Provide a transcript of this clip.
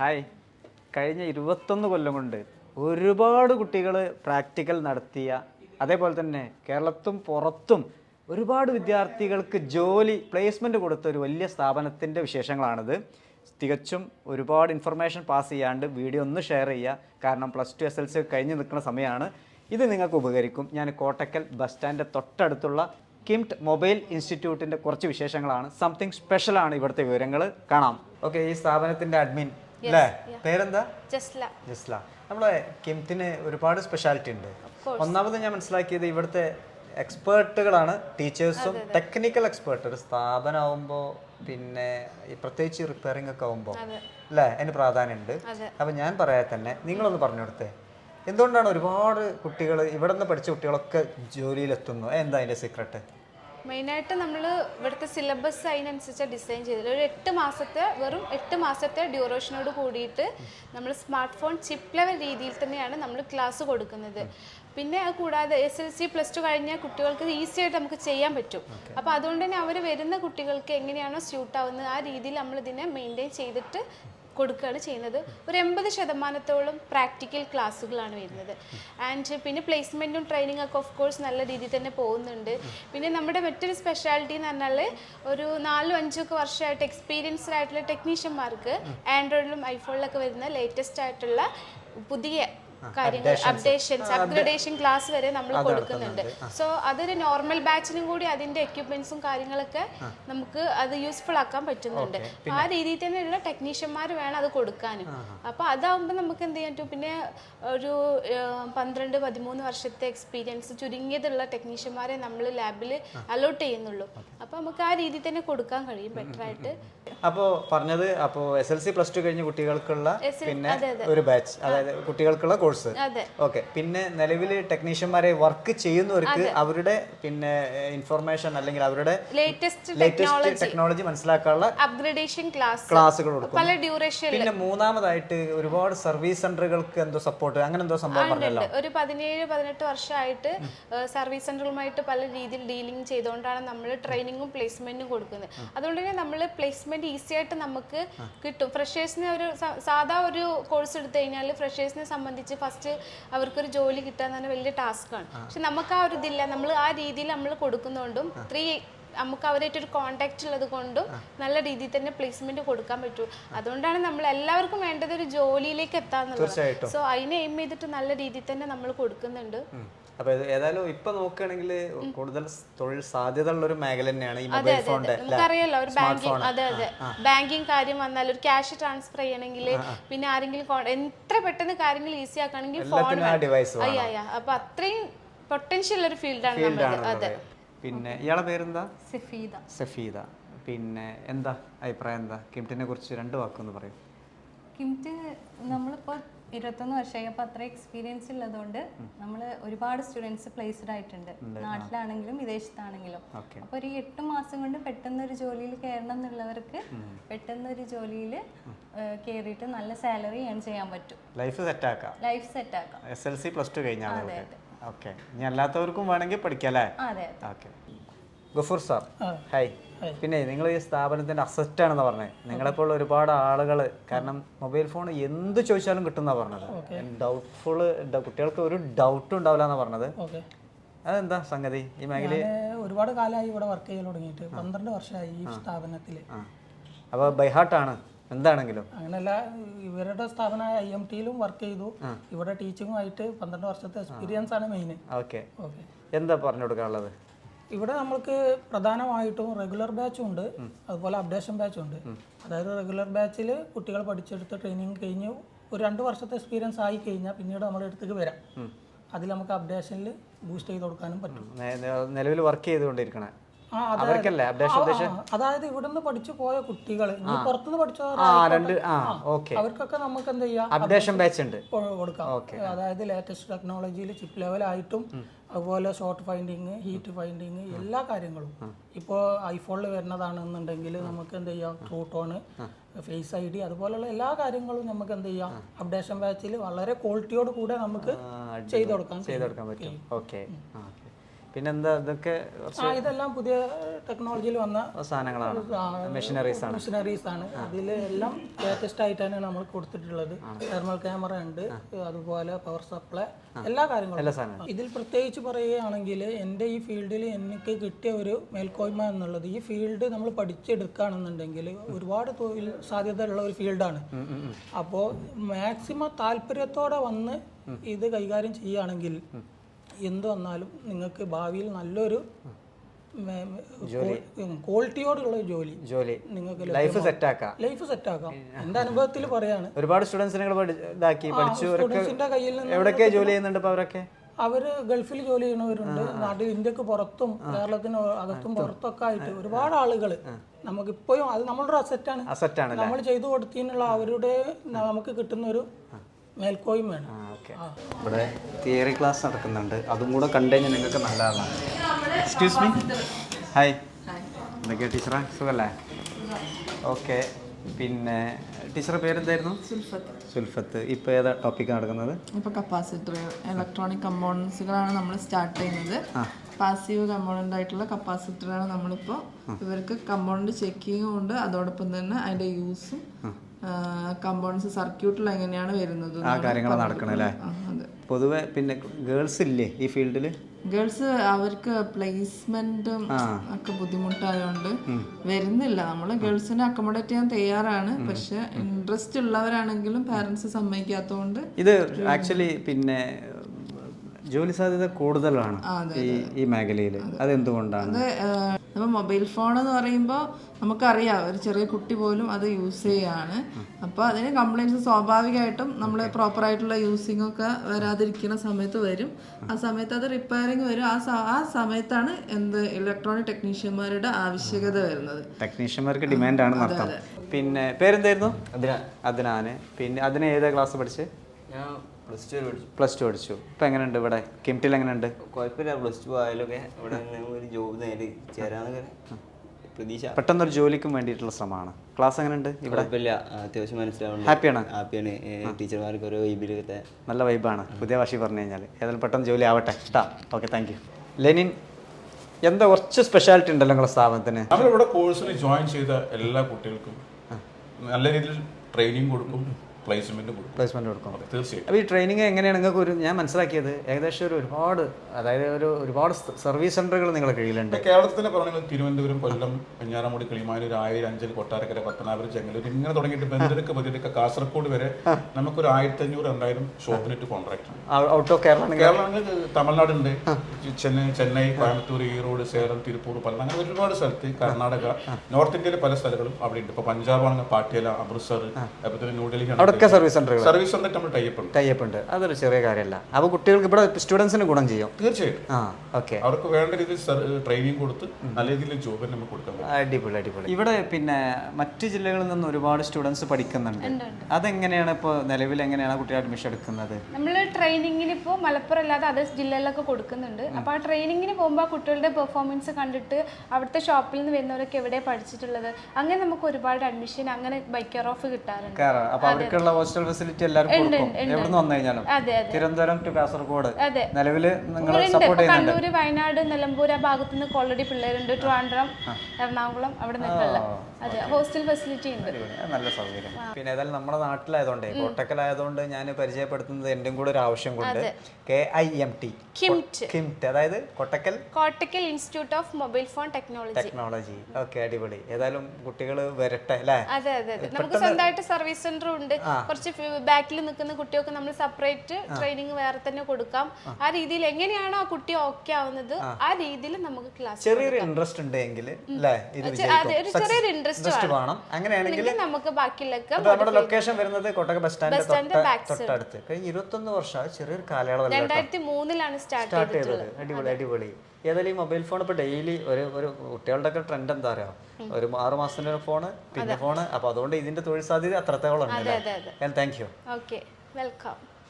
Hi. കഴിഞ്ഞ ഇരുപത്തൊന്ന് കൊല്ലം കൊണ്ട് ഒരുപാട് കുട്ടികൾ പ്രാക്ടിക്കൽ നടത്തിയ അതേപോലെ തന്നെ കേരളത്തും പുറത്തും ഒരുപാട് വിദ്യാർത്ഥികൾക്ക് ജോലി പ്ലേസ്മെന്റ് കൊടുത്ത ഒരു വലിയ സ്ഥാപനത്തിന്റെ വിശേഷങ്ങളാണിത്. തികച്ചും ഒരുപാട് ഇൻഫർമേഷൻ പാസ് ചെയ്യാണ്ട് വീഡിയോ ഒന്ന് ഷെയർ ചെയ്യുക. കാരണം plus two S S L കഴിഞ്ഞ് നിൽക്കുന്ന സമയമാണ്. ഇത് നിങ്ങൾക്ക് ഉപകരിക്കും. ഞാൻ കോട്ടക്കൽ ബസ് സ്റ്റാൻഡിന്റെ തൊട്ടടുത്തുള്ള കിംറ്റ് മൊബൈൽ ഇൻസ്റ്റിറ്റ്യൂട്ടിന്റെ കുറച്ച് വിശേഷങ്ങളാണ്. സംതിങ് സ്പെഷ്യലാണ് ഇവിടുത്തെ വിവരങ്ങൾ. കാണാം. ഓക്കെ ഈ സ്ഥാപനത്തിന്റെ അഡ്മിൻ അല്ലേ പേരെന്താ? ജസ്ല. ജസ്ല. നമ്മളെ കിംത്തിന് ഒരുപാട് സ്പെഷ്യാലിറ്റി ഉണ്ട്. ഒന്നാമത് ഞാൻ മനസ്സിലാക്കിയത് ഇവിടുത്തെ എക്സ്പേർട്ടുകളാണ് ടീച്ചേഴ്സും ടെക്നിക്കൽ എക്സ്പേർട്ട് ഒരു സ്ഥാപനമാകുമ്പോൾ പിന്നെ ഈ പ്രത്യേകിച്ച് റിപ്പയറിംഗ് ഒക്കെ ആകുമ്പോൾ അല്ലേ അതിന് പ്രാധാന്യമുണ്ട്. അപ്പം ഞാൻ പറയാതെ തന്നെ നിങ്ങളൊന്ന് പറഞ്ഞു കൊടുത്തേ. എന്തുകൊണ്ടാണ് ഒരുപാട് കുട്ടികൾ ഇവിടെ നിന്ന് പഠിച്ച കുട്ടികളൊക്കെ ജോലിയിലെത്തുന്നു? എന്താ അതിന്റെ സീക്രട്ട് മെയിനായിട്ട് നമ്മൾ ഇവിടുത്തെ സിലബസ് അതിനനുസരിച്ച് ഡിസൈൻ ചെയ്തത് ഒരു എട്ട് മാസത്തെ വെറും എട്ട് മാസത്തെ ഡ്യൂറേഷനോട് കൂടിയിട്ട് നമ്മൾ സ്മാർട്ട് ഫോൺ ചിപ്പ് ലെവൽ രീതിയിൽ തന്നെയാണ് നമ്മൾ ക്ലാസ് കൊടുക്കുന്നത്. പിന്നെ അത് കൂടാതെ S L C plus two കഴിഞ്ഞ കുട്ടികൾക്ക് ഈസി ആയിട്ട് നമുക്ക് ചെയ്യാൻ പറ്റും. അപ്പോൾ അതുകൊണ്ട് തന്നെ അവർ വരുന്ന കുട്ടികൾക്ക് എങ്ങനെയാണോ സ്യൂട്ട് ആവുന്നത് ആ രീതിയിൽ നമ്മൾ ഇതിനെ മെയിന്റെയിൻ ചെയ്തിട്ട് കൊടുക്കുകയാണ് ചെയ്യുന്നത്. ഒരു എൺപത് ശതമാനത്തോളം പ്രാക്ടിക്കൽ ക്ലാസ്സുകളാണ് വരുന്നത്. ആൻഡ് പിന്നെ പ്ലേസ്മെന്റും ട്രെയിനിങ് ഒക്കെ ഓഫ് കോഴ്സ് നല്ല രീതിയിൽ തന്നെ പോകുന്നുണ്ട്. പിന്നെ നമ്മുടെ മറ്റൊരു സ്പെഷ്യാലിറ്റി എന്ന് പറഞ്ഞാൽ ഒരു നാലും അഞ്ചും ഒക്കെ വർഷമായിട്ട് എക്സ്പീരിയൻസ്ഡ് ആയിട്ടുള്ള ടെക്നീഷ്യന്മാർക്ക് ആൻഡ്രോയിഡിലും ഐഫോണിലൊക്കെ വരുന്ന ലേറ്റസ്റ്റ് ആയിട്ടുള്ള പുതിയ കാര്യങ്ങൾ അപ്ഡേഷൻസ് അപ്ഗ്രഡേഷൻ ക്ലാസ് വരെ നമ്മൾ കൊടുക്കുന്നുണ്ട്. സോ അതൊരു നോർമൽ ബാച്ചിനും കൂടി അതിന്റെ എക്യുപ്മെന്റ്സും കാര്യങ്ങളൊക്കെ നമുക്ക് അത് യൂസ്ഫുൾ ആക്കാൻ പറ്റുന്നുണ്ട്. ആ രീതിയിൽ തന്നെയുള്ള ടെക്നീഷ്യന്മാർ വേണം അത് കൊടുക്കാനും. അപ്പൊ അതാവുമ്പോൾ നമുക്ക് എന്ത് ചെയ്യാൻ പറ്റും? പിന്നെ ഒരു പന്ത്രണ്ട് പതിമൂന്ന് വർഷത്തെ എക്സ്പീരിയൻസ് ചുരുങ്ങിയതുള്ള ടെക്നീഷ്യന്മാരെ നമ്മൾ ലാബിൽ അലോട്ട് ചെയ്യുന്നുള്ളൂ. അപ്പൊ നമുക്ക് ആ രീതിയിൽ തന്നെ കൊടുക്കാൻ കഴിയും ബെറ്റർ ആയിട്ട്. അപ്പോ പറഞ്ഞത് അപ്പോ S L C plus two കഴിഞ്ഞ കുട്ടികൾക്കുള്ള പിന്നെ. ഒരു ബാച്ച് അതായത് കുട്ടികൾക്കുള്ള കോഴ്സ് ഓക്കെ പിന്നെ നിലവിൽ ടെക്നീഷ്യന്മാരെ വർക്ക് ചെയ്യുന്നവർക്ക് അവരുടെ പിന്നെ ഇൻഫർമേഷൻ അല്ലെങ്കിൽ അവരുടെ ലേറ്റസ്റ്റ് ടെക്നോളജി മനസ്സിലാക്കാനുള്ള അപ്ഗ്രഡേഷൻ ക്ലാസ് ക്ലാസ്സുകൾ കൊടുക്കും. പിന്നെ മൂന്നാമതായിട്ട് ഒരുപാട് സർവീസ് സെന്ററുകൾക്ക് എന്തോ സപ്പോർട്ട് അങ്ങനെ എന്തോ സംഭവം പറഞ്ഞല്ലോ. ഒരു പതിനേഴ് പതിനെട്ട് വർഷമായിട്ട് സർവീസ് സെന്ററുകളുമായിട്ട് പല രീതിയിൽ ഡീലിംഗ് ചെയ്തുകൊണ്ടാണ് നമ്മൾ ട്രെയിനിങ്ങും പ്ലേസ്മെന്റും കൊടുക്കുന്നത്. അതുകൊണ്ട് തന്നെ നമ്മൾ പ്ലേസ്മെന്റ് ഈസി ആയിട്ട് നമുക്ക് കിട്ടും. ഫ്രഷേഴ്സിനെ ഒരു സാധാ ഒരു കോഴ്സ് എടുത്തു കഴിഞ്ഞാൽ ഫ്രഷേഴ്സിനെ സംബന്ധിച്ച് ഫസ്റ്റ് അവർക്കൊരു ജോലി കിട്ടുക എന്ന് പറഞ്ഞാൽ വലിയ ടാസ്ക്കാണ് പക്ഷെ നമുക്ക് ആ ഒരു ഇതില്ല. നമ്മൾ ആ രീതിയിൽ നമ്മൾ കൊടുക്കുന്നതുകൊണ്ടും ത്രീ നമുക്ക് അവരായിട്ട് ഒരു കോണ്ടാക്ട് ഉള്ളത് കൊണ്ടും നല്ല രീതിയിൽ തന്നെ പ്ലേസ്മെന്റ് കൊടുക്കാൻ പറ്റൂ. അതുകൊണ്ടാണ് നമ്മൾ എല്ലാവർക്കും വേണ്ടത് ഒരു ജോലിയിലേക്ക് എത്താന്നുള്ളത്. സോ അതിനെ എയിം ചെയ്തിട്ട് നല്ല രീതിയിൽ തന്നെ നമ്മൾ കൊടുക്കുന്നുണ്ട്. അപ്പൊ ഏതായാലും ഇപ്പൊ നോക്കുകയാണെങ്കിൽ കൂടുതൽ തൊഴിൽ തൊഴിൽ സാധ്യതയുള്ള ഒരു മേഖല തന്നെയാണ് ഈ മൊബൈൽ ഫോണിന്റെ നമുക്കറിയാലോ ഒരു ബാങ്കിങ് അതെ അതെ. ബാങ്കിങ് കാര്യം വന്നാൽ ഒരു ക്യാഷ് ട്രാൻസ്ഫർ ചെയ്യണമെങ്കിൽ പിന്നെ ആരെങ്കിലും എത്ര പെട്ടെന്ന് കാര്യങ്ങൾ ഈസി ആക്കണമെങ്കിൽ ഫോൺ ആ ഡിവൈസ് അപ്പൊ അത്രയും പൊട്ടൻഷ്യൽ ഒരു ഫീൽഡാണ് നമ്മൾ അതെ. പിന്നെ ഇയാളെ പേരെന്താ? സഫീദ. സഫീദ. പിന്നെ എന്താ അഭിപ്രായം എന്താ? കിംറ്റിനെ കുറിച്ച് രണ്ട് വാക്കൊന്ന് പറയും. കിംറ്റ് നമ്മളിപ്പോൾ ഇരുപത്തൊന്ന് വർഷമായി അപ്പോൾ അത്ര എക്സ്പീരിയൻസ് ഉള്ളതുകൊണ്ട് നമ്മൾ ഒരുപാട് സ്റ്റുഡൻസ് പ്ലേസ്ഡ് ആയിട്ടുണ്ട്. നാട്ടിലാണെങ്കിലും വിദേശത്താണെങ്കിലും. അപ്പൊ അപ്പോൾ ഒരു എട്ട് മാസം കൊണ്ട് പെട്ടെന്ന് ഒരു ജോലിയിൽ കയറണം എന്നുള്ളവർക്ക് പെട്ടെന്ന് ഒരു ജോലിയിൽ കയറിയിട്ട് നല്ല സാലറി ഏൺ ചെയ്യാൻ പറ്റും. ലൈഫ് സെറ്റ് ആക്കാം. ലൈഫ് സെറ്റ് ആക്കാം. S L C plus two കഴിഞ്ഞാൽ ഓക്കെ. ഇനി അല്ലാത്തവർക്കും വേണമെങ്കിൽ പഠിക്കാം അല്ലേ? അതെ. ഓക്കെ. ഗഫൂർ സാർ. ഹായ് പിന്നെ നിങ്ങൾ ഈ സ്ഥാപനത്തിന്റെ അസറ്റ് ആണെന്ന് പറഞ്ഞത് നിങ്ങളെപ്പോലുള്ള ഒരുപാട് ആളുകൾ കാരണം മൊബൈൽ ഫോൺ എന്ത് ചോദിച്ചാലും കിട്ടുന്ന പറഞ്ഞത്. ഡൗട്ട്ഫുൾ കുട്ടികൾക്ക് ഒരു ഡൗട്ടും ഉണ്ടാവില്ല എന്നാ പറഞ്ഞത് അതെന്താ സംഗതി? ഈ മേഖലയിൽ ഒരുപാട് കാലമായി ഇവിടെ വർക്ക് ചെയ്യാൻ തുടങ്ങിയിട്ട് പന്ത്രണ്ട് വർഷമായി ഈ സ്ഥാപനത്തിൽ അപ്പൊ അപ്പോൾ ബൈഹാർട്ടാണ് എന്താണെങ്കിലും. അങ്ങനെയല്ല ഇവരുടെ സ്ഥാപനമായ ഐ എം ടിയിലും വർക്ക് ചെയ്തു. ഇവിടെ ടീച്ചിങ്ങുമായിട്ട് പന്ത്രണ്ട് വർഷത്തെ എക്സ്പീരിയൻസ് ആണ് മെയിൻ ഓക്കെ. ഓക്കെ. എന്താ പറഞ്ഞു കൊടുക്കാനുള്ളത്? ഇവിടെ നമ്മൾക്ക് പ്രധാനമായിട്ടും റെഗുലർ ബാച്ചും ഉണ്ട്. അതുപോലെ അപ്ഡേഷൻ ബാച്ചും ഉണ്ട്. അതായത് റെഗുലർ ബാച്ചിൽ കുട്ടികൾ പഠിച്ചെടുത്ത് ട്രെയിനിങ് കഴിഞ്ഞ് ഒരു രണ്ട് വർഷത്തെ എക്സ്പീരിയൻസ് ആയി കഴിഞ്ഞാൽ പിന്നീട് നമ്മുടെ അടുത്തേക്ക് വരാം. അതിൽ നമുക്ക് അപ്ഡേഷനിൽ ബൂസ്റ്റ് ചെയ്ത് കൊടുക്കാനും പറ്റും. നിലവിൽ വർക്ക് ചെയ്തുകൊണ്ടിരിക്കണേ. അതായത് ഇവിടുന്ന് പഠിച്ചു പോയ കുട്ടികൾ പുറത്തുനിന്ന് പഠിച്ച അവർക്കൊക്കെ നമുക്ക് എന്ത് ചെയ്യാം? അപ്ഡേഷൻ ബാച്ച് ഉണ്ട്. കൊടുക്കാം. അതായത് ലേറ്റസ്റ്റ് ടെക്നോളജിയിൽ ചിപ്പ് ലെവലായിട്ടും അതുപോലെ ഷോർട്ട് ഫൈൻഡിങ് ഹീറ്റ് ഫൈൻഡിങ് എല്ലാ കാര്യങ്ങളും. ഇപ്പോൾ ഐഫോണിൽ വരുന്നതാണെന്നുണ്ടെങ്കിൽ നമുക്ക് എന്ത് ചെയ്യാം? True tone face I D അതുപോലെയുള്ള എല്ലാ കാര്യങ്ങളും നമുക്ക് എന്ത് ചെയ്യാം? അപ്ഡേഷൻ ബാച്ചിൽ വളരെ ക്വാളിറ്റിയോട് കൂടെ നമുക്ക് ചെയ്ത് കൊടുക്കാം ചെയ്തെടുക്കാൻ പറ്റും. ഓക്കെ ഓക്കെ പിന്നെന്താ ഇതൊക്കെ ആ ഇതെല്ലാം പുതിയ ടെക്നോളജിയിൽ വന്ന സാധനങ്ങളാണ്. മെഷീനറീസ് ആണ്. മെഷീനറീസ് ആണ്. അതിൽ എല്ലാം ലേറ്റസ്റ്റ് ആയിട്ടാണ് നമ്മൾ കൊടുത്തിട്ടുള്ളത്. തെർമൽ ക്യാമറ ഉണ്ട് അതുപോലെ പവർ സപ്ലൈ എല്ലാ കാര്യങ്ങളും. സാധനങ്ങളും. ഇതിൽ പ്രത്യേകിച്ച് പറയുകയാണെങ്കിൽ എന്റെ ഈ ഫീൽഡിൽ എനിക്ക് കിട്ടിയ ഒരു മേൽക്കോയ്മ എന്നുള്ളത് ഈ ഫീൽഡ് നമ്മൾ പഠിച്ചെടുക്കുകയാണെന്നുണ്ടെങ്കിൽ ഒരുപാട് തൊഴിൽ സാധ്യതയുള്ള ഒരു ഫീൽഡാണ് അപ്പോൾ മാക്സിമം താല്പര്യത്തോടെ വന്ന് ഇത് കൈകാര്യം ചെയ്യുകയാണെങ്കിൽ എന്ത് വന്നാലും നിങ്ങൾക്ക് ഭാവിയിൽ നല്ലൊരു ക്വാളിറ്റിയോടുള്ള ജോലി ജോലി. നിങ്ങൾക്ക് ലൈഫ് സെറ്റ് ആക്കാം ലൈഫ് സെറ്റ് ആക്കാം എന്റെ അനുഭവത്തിൽ പറയാണ്. ഒരുപാട് സ്റ്റുഡൻസിനെ ഇതാക്കി. പഠിച്ചു. കയ്യിൽ നിന്ന് എവിടെയൊക്കെ ജോലി ചെയ്യുന്നുണ്ട് ഇപ്പൊ അവരൊക്കെ? അവർ ഗൾഫിൽ ജോലി ചെയ്യുന്നവരുണ്ട്. നാട്ടിൽ ഇന്ത്യയ്ക്ക് പുറത്തും കേരളത്തിന് അകത്തും പുറത്തൊക്കെ ആയിട്ട് ഒരുപാട് ആളുകൾ നമുക്കിപ്പോഴും അത് നമ്മളൊരു അസറ്റാണ് അസറ്റാണ് നമ്മൾ ചെയ്തു കൊടുത്തതിനുള്ള അവരുടെ നമുക്ക് കിട്ടുന്ന ഒരു മേൽക്കോയ്മയാണ് വേണം ഇവിടെ തിയറി ക്ലാസ് നടക്കുന്നുണ്ട്. അതും കൂടെ കണ്ടുകഴിഞ്ഞാൽ നിങ്ങൾക്ക് നല്ലതാണ്. എക്സ്ക്യൂസ് മീ ഹായ് എന്തൊക്കെയാ ടീച്ചറാ? സുഖല്ലേ? ഓക്കെ. പിന്നെ ടീച്ചറുടെ പേരെന്തായിരുന്നു? സുൽഫത്ത്. സുൽഫത്ത്. ഇപ്പോൾ ഏതാ ടോപ്പിക് നടക്കുന്നത്? ഇപ്പോൾ കപ്പാസിറ്റർ ഇലക്ട്രോണിക് കമ്പോണൻസുകളാണ് നമ്മൾ സ്റ്റാർട്ട് ചെയ്യുന്നത്. പാസീവ് കമ്പോണന്റ് ആയിട്ടുള്ള കപ്പാസിറ്ററാണ് നമ്മളിപ്പോൾ ഇവർക്ക് കമ്പോണന്റ് ചെക്കിങ്ങും ഉണ്ട്. അതോടൊപ്പം തന്നെ അതിന്റെ യൂസും കമ്പോണൻസ് സർക്യൂട്ടിൽ എങ്ങനെയാണ് വരുന്നത് ആ കാര്യങ്ങൾ നടക്കണല്ലേ പൊതുവെ പിന്നെ ഗേൾസ് ഇല്ലേ ഈ ഫീൽഡിൽ ഗേൾസ് അവർക്ക് പ്ലേസ്മെന്റും ഒക്കെ ബുദ്ധിമുട്ടായതുകൊണ്ട് വരുന്നില്ല. നമ്മൾ ഗേൾസിനെ അക്കോമഡേറ്റ് ചെയ്യാൻ തയ്യാറാണ്. പക്ഷെ ഇൻട്രസ്റ്റ് ഉള്ളവരാണെങ്കിലും പാരന്റ്സ് സമ്മതിക്കാത്തതുകൊണ്ട് ഇത് ആക്ച്വലി പിന്നെ ജോലി സാധ്യത കൂടുതലാണ് ഈ ഈ മേഖലയിൽ അതെന്തുകൊണ്ടാണ്? അപ്പം നമ്മൾ മൊബൈൽ ഫോൺ എന്ന് പറയുമ്പോൾ നമുക്കറിയാം ഒരു ചെറിയ കുട്ടി പോലും അത് യൂസ് ചെയ്യാണ്. അപ്പോൾ അതിന് കംപ്ലൈന്റ്സ് സ്വാഭാവികമായിട്ടും നമ്മൾ പ്രോപ്പറായിട്ടുള്ള യൂസിംഗ് ഒക്കെ വരാതിരിക്കുന്ന സമയത്ത് വരും. ആ സമയത്ത് അത് റിപ്പയറിങ് വരും. ആ ആ സമയത്താണ് എന്ത് ഇലക്ട്രോണിക് ടെക്നീഷ്യന്മാരുടെ ആവശ്യകത വരുന്നത്. ടെക്നീഷ്യന്മാർക്ക് ഡിമാൻഡാണ് നടത്താം പിന്നെ പേരെന്തായിരുന്നു? അതിനാന് പിന്നെ അതിന് ഏതാ ക്ലാസ് പഠിച്ച്? ഞാൻ പ്ലസ് ടു പഠിച്ചു. പ്ലസ് ടു പഠിച്ചു. ഇപ്പം എങ്ങനെയുണ്ട് ഇവിടെ? കിംറ്റിൽ എങ്ങനെയുണ്ട്? കുഴപ്പമില്ല പ്ലസ് ടു ആയാലൊക്കെ ഇവിടെ ഒരു ജോബ് നേടി ചേരാന്നൊക്കെ പ്രതീക്ഷ. പെട്ടെന്നൊരു ജോലിക്കും വേണ്ടിയിട്ടുള്ള ശ്രമമാണ്. ക്ലാസ് എങ്ങനെയുണ്ട് ഇവിടെ? അത്യാവശ്യം മനസ്സിലാവുന്നുണ്ട്. ഹാപ്പിയാണ് ഹാപ്പിയാണ് ടീച്ചർമാർക്ക് ഓരോ വൈബിലൊക്കെ നല്ല വൈബാണ് പുതിയ ഭാഷ പറഞ്ഞു കഴിഞ്ഞാൽ ഏതായാലും പെട്ടെന്ന് ജോലി ആവട്ടെ. ഇഷ്ടാ. ഓക്കെ താങ്ക് യു ലെനിൻ എന്താ കുറച്ച് സ്പെഷ്യാലിറ്റി ഉണ്ടല്ലോ നിങ്ങളുടെ സ്ഥാപനത്തിന്? നമ്മളിവിടെ കോഴ്സിന് ജോയിൻ ചെയ്ത എല്ലാ കുട്ടികൾക്കും നല്ല രീതിയിൽ ട്രെയിനിങ് കൊടുക്കും. പ്ലേസ്മെന്റ് കൊടുക്കും. പ്ലേസ്മെന്റ് കൊടുക്കും. തീർച്ചയായും അപ്പോൾ ഈ ട്രെയിനിങ് എങ്ങനെയാണ് നിങ്ങൾക്ക് ഒരു ഞാൻ മനസ്സിലാക്കിയത് ഏകദേശം ഒരു ഒരുപാട് അതായത് ഒരു ഒരുപാട് സർവീസ് സെന്ററുകൾ നിങ്ങളുടെ കീഴിലുണ്ട്. കേരളത്തിൽ പറഞ്ഞാൽ തിരുവനന്തപുരം കൊല്ലം പഞ്ഞാറമുടി കിളിമാനൂർ ആയിരം അഞ്ചൽ കൊട്ടാരക്കര പത്തനാപുരം ചെങ്ങലൂർ ഇങ്ങനെ തുടങ്ങിയിട്ട് ബന്ധുരക്ക് ബദിരക്ക് കാസർഗോഡ് വരെ നമുക്കൊരു ആയിരത്തി അഞ്ഞൂറ് രണ്ടായിരം ഷോപ്പിനിട്ട് കോൺട്രാക്ട് ഔട്ട് ഓഫ് കേരള കേരളത്തിൽ തമിഴ്നാടുണ്ട്. ചെന്നൈ ചെന്നൈ കോയമ്പത്തൂർ ഈറോഡ് സേലം തിരുപ്പൂർ പല അങ്ങനെ ഒരുപാട് സ്ഥലത്ത് കർണാടക നോർത്ത് ഇന്ത്യയിലെ പല സ്ഥലങ്ങളും അവിടെ ഉണ്ട്. ഇപ്പൊ പഞ്ചാബ് ആണെങ്കിൽ പാട്യാല അമൃത്സർ അതുപോലെ തന്നെ ന്യൂഡൽഹി അവിടെയൊക്കെ സർവീസ് സെന്ററുകൾ സർവീസ് സെന്റർ നമ്മൾ ടൈപ്പ് ഉണ്ട്. ടൈപ്പ് ഉണ്ട്. അതൊരു ചെറിയ കാര്യമല്ല. അപ്പോൾ കുട്ടികൾക്ക് ഇവിടെ സ്റ്റുഡൻസിന് ഗുണം ചെയ്യും. തീർച്ചയായിട്ടും. ആ ഓക്കെ അവർക്ക് വേണ്ട രീതിയിൽ ട്രെയിനിങ് കൊടുത്ത് നല്ല രീതിയിൽ ജോബ് നമുക്ക് കൊടുക്കാൻ പറ്റും. അടിപൊളി അടിപൊളി. ഇവിടെ പിന്നെ മറ്റ് ജില്ലകളിൽ നിന്ന് ഒരുപാട് സ്റ്റുഡൻസ് പഠിക്കുന്നുണ്ട്. അതെങ്ങനെയാണ് ഇപ്പോൾ നിലവിൽ എങ്ങനെയാണ് കുട്ടികൾ അഡ്മിഷൻ എടുക്കുന്നത്? നമ്മൾ ട്രെയിനിങ്ങിന് ഇപ്പോൾ മലപ്പുറം അല്ലാതെ അതേ ജില്ലകളിലൊക്കെ കൊടുക്കുന്നുണ്ട്. അപ്പോൾ ആ ട്രെയിനിങ്ങിന് പോകുമ്പോൾ ആ കുട്ടികളുടെ പെർഫോമൻസ് കണ്ടിട്ട് അവിടുത്തെ ഷോപ്പിൽ നിന്ന് വരുന്നവരൊക്കെ എവിടെ പഠിച്ചിട്ടുള്ളത്? അങ്ങനെ നമുക്ക് ഒരുപാട് അഡ്മിഷൻ അങ്ങനെ ബൈക്കർ ഓഫ് കിട്ടാറുണ്ട്. അപ്പോൾ അവർക്കുള്ള ഹോസ്റ്റൽ ഫെസിലിറ്റി എല്ലാവർക്കും കൊടുക്കും. എവിടെ നിന്ന് വന്നു കഴിഞ്ഞാലും. തിരുവനന്തപുരം ടു കാസർഗോഡ്. നിലവിൽ നിങ്ങൾ സപ്പോർട്ട് ചെയ്യുന്നുണ്ട്. കണ്ണൂർ വയനാട് നിലമ്പൂർ ആ ഭാഗത്തു നിന്ന് ഓൾറെഡി പിള്ളേരുണ്ട് ട്രിവാൻഡ്രം എറണാകുളം അവിടെ നിന്നല്ല അതെ ഹോസ്റ്റൽ ഫെസിലിറ്റി ഉണ്ട്. നല്ല സൗകര്യം. പിന്നെ ഏതായാലും നമ്മുടെ നാട്ടിലായതുകൊണ്ട് കോട്ടക്കലായതുകൊണ്ട് ഞാൻ പരിചയപ്പെടുത്തുന്നത് എന്റെ കൂടെ ഒരു ആവശ്യം കൊണ്ട് K I M T KIMT അതായത് Kottakkal Kottakkal institute of mobile phone technology technology okay അടിപൊളി. ഏതായാലും കുട്ടികൾ വരട്ടെ അല്ലേ? അതെ അതെ നമുക്ക് സ്വന്തമായിട്ട് സർവീസ് സെന്റർ ഉണ്ട്. കുറച്ച് ബാക്കിൽ നിൽക്കുന്ന കുട്ടികൾക്ക് നമ്മൾ സെപ്പറേറ്റ് ട്രെയിനിങ് വേറെ തന്നെ കൊടുക്കാം. ആ. രീതിയിൽ എങ്ങനെയാണോ ആ കുട്ടി ഓക്കെ ആവുന്നത് ആ. രീതിയിൽ നമുക്ക് ക്ലാസ് ചെറിയൊരു ഇൻട്രസ്റ്റ് ഉണ്ടെങ്കിൽ ഒരു ചെറിയൊരു ഇൻട്രസ്റ്റ് വേണം. അങ്ങനെയാണെങ്കിൽ നമുക്ക് ബാക്കിയിലൊക്കെ നമ്മുടെ ലൊക്കേഷൻ വരുന്നത് കൊട്ടക ബസ് സ്റ്റാൻഡ്. തൊട്ടടുത്ത്. കഴിഞ്ഞ ഇരുപത്തൊന്ന് വർഷം ചെറിയൊരു കാലയളവ് രണ്ടായിരത്തി മൂന്നിലാണ് സ്റ്റാർട്ട് ചെയ്തത്. അടിപൊളി അടിപൊളി. ഏതായാലും ഈ മൊബൈൽ ഫോൺ ഇപ്പൊ ഡെയിലി ഒരു ഒരു കുട്ടികളുടെ ഒക്കെ ട്രെൻഡ് എന്താ പറയാ ഒരു ആറ് മാസത്തിന്റെ ഒരു ഫോണ് പിന്നെ ഫോണ് അപ്പൊ അതുകൊണ്ട് ഇതിന്റെ തൊഴിൽ സാധ്യത അത്രത്തോളം ഉണ്ട് താങ്ക് യു ഓക്കെ വെൽക്കം